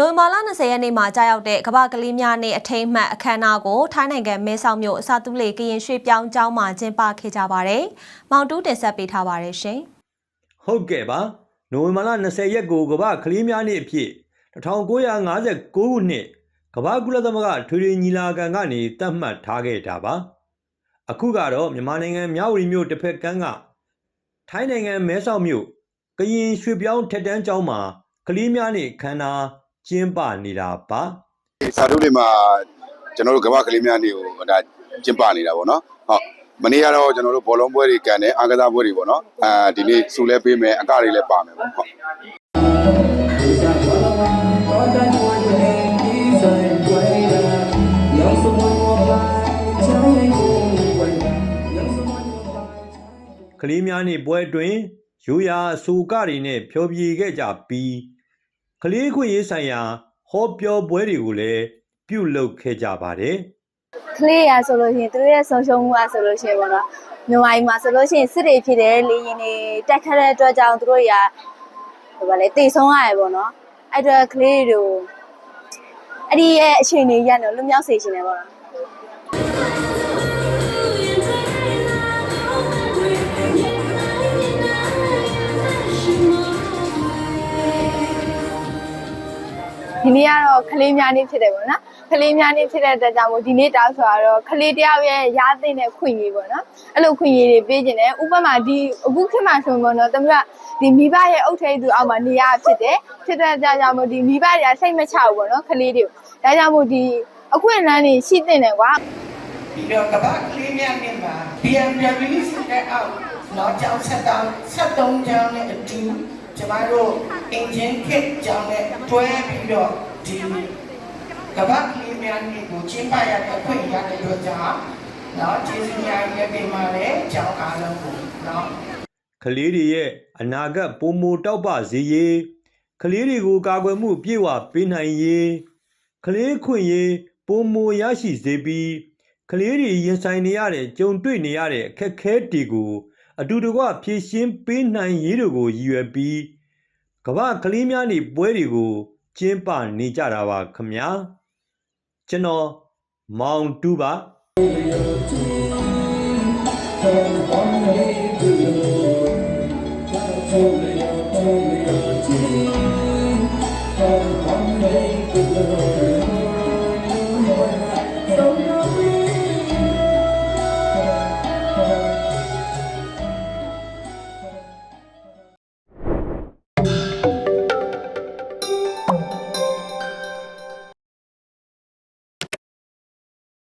နိုဝင်ဘာလ20ရက်နေ့မှာကြာရောက်တဲ့ကမ္ဘာကလေးများနေ့အထိမ်းအမှတ်အခမ်းအနားကိုထိုင်းနိုင်ငံမဲဆောက်မြို့အစာတူးလေကရင်ရွှေပြောင်းကျောင်းမှာကျင်းပခဲ့ကြပါတယ်။မောင်တူးတင်ဆက်ပေးထားပါတယ်ရှင်။ဟုတ်ကဲ့ပါနိုဝင်ဘာလ20ရက်ကိုကမ္ဘာကလေးများနေ့အဖြစ်1959ခုနှစ်ကမ္ဘာကုလသမဂ္ဂထွေထွေညီလာခံကနေသတ်မှတ်ထားခဲ့တာပါအခုကတော့မြန်မာနိုင်ငံမြဝတီမြို့တစ်ဖက်ကမ်းကထိုင်းနိုင်ငံမဲဆောက်မြို့ကရင်ရွှေပြောင်းထက်တန်းကျောင်းမှာကလေးများနေ့ခမ်းနား ကျင်းပနေတာပါစာထုတ်တွေမှာကျွန်တော်တို့ကမ္ဘာကလေးများနေကိုဒါကျင်းပနေတာပေါ့နော်ဟုတ်မနေ့ကတော့ကျွန်တော်တို့ဘောလုံးပွဲတွေကန်တယ်အားကစားပွဲတွေပေါ့နော်အာဒီနေ့စူလဲပေးမယ်အကတွေလည်းပါမယ်ပေါ့ဟုတ်ကလေးများနေ့ပွဲတွင်ရိုးရာအဆိုကတွေနဲ့ဖျော်ဖြေခဲ့ကြပြီး ကလေးခွင့်ရေးဆိုင်ရာ ဟောပြောပွဲတွေကိုလည်းပြုလုပ်ခဲ့ကြပါတယ်ကလေးရဆိုလို့ရှိရင်သူတို့ရဲ့ဆုံးရှုံးမှုอ่ะဆိုလို့ရှိရင်ပေါ့နော်မြန်မာပြည်မှာဆိုလို့ရှိရင်စစ်တွေဖြစ်တယ်လေရင်တွေတက်ခတ်တဲ့အတွက်ကြောင့်သူတို့ရဟိုဗာလေတိတ်ဆုံးရတယ်ပေါ့နော်အဲ့အတွက်ကလေးတွေကိုအဲ့ဒီရဲ့အချိန်တွေရတော့လွတ်မြောက်စေချင်တယ်ပေါ့နော် ဒီနေ့ကတော့ကလေးများနေ့ဖြစ်တယ်ပေါ့နော်ကလေးများနေ့ဖြစ်တဲ့အတွက်ကြောင့်မို့ဒီနေ့တောက်ဆိုတော့ကလေးတယောက်ရဲ့ရာသိမ့်တဲ့ခွင့်ရေးပေါ့နော်အဲ့လိုခွင့်ရေးတွေပေးခြင်းတယ်ဥပမာဒီအခုခေတ်မှာဆိုရင်ပေါ့နော်တမကဒီမိဘရဲ့အုတ်ထိပ်သူအောက်မှာနေရဖြစ်တယ်ဖြစ်တဲ့အတွက်ကြောင့်မို့ဒီမိဘတွေကစိတ်မချဘူးပေါ့နော်ကလေးတွေကိုဒါကြောင့်မို့ဒီအခွင့်အလမ်းတွေရှိတဲ့တယ်ကွာပြီးတော့ကမ္ဘာကလေးများနေမှာ BMW စစ်တဲ့အောက်တော့ကြောင်းဆက်တောင်း73ကျောင်းနဲ့အတူ ကျမတို့ engine kit ကျောင်းနဲ့တွဲပြီးတော့ဒီကမ္ဘာကလေးများနေကိုကျင်းပရတဲ့အခွင့်အရေးတဲ့အတွက်ကြောင့်တော့ကျေးဇူးများကြီးတင်ပါတယ်ကျောင်းအားလုံးကိုနော်ကလေးတွေရဲ့အနာဂတ်ပုံမတောက်ပစေရေးကလေးတွေကိုကာကွယ်မှုပြေဝပေးနိုင်ရေးကလေးခွင့်ရေးပုံမရရှိစေပြီးကလေးတွေရင်ဆိုင်နေရတဲ့ကြုံတွေ့နေရတဲ့အခက်အခဲတွေကို အတူတကွဖြေရှင်းပေးနိုင်ရေးတို့ကိုရည်ရွယ်ပြီးကမ္ဘာကလေးများနေပွဲတွေကိုကျင်းပနေကြတာပါခမညာကျွန်တော်မောင်တူပါ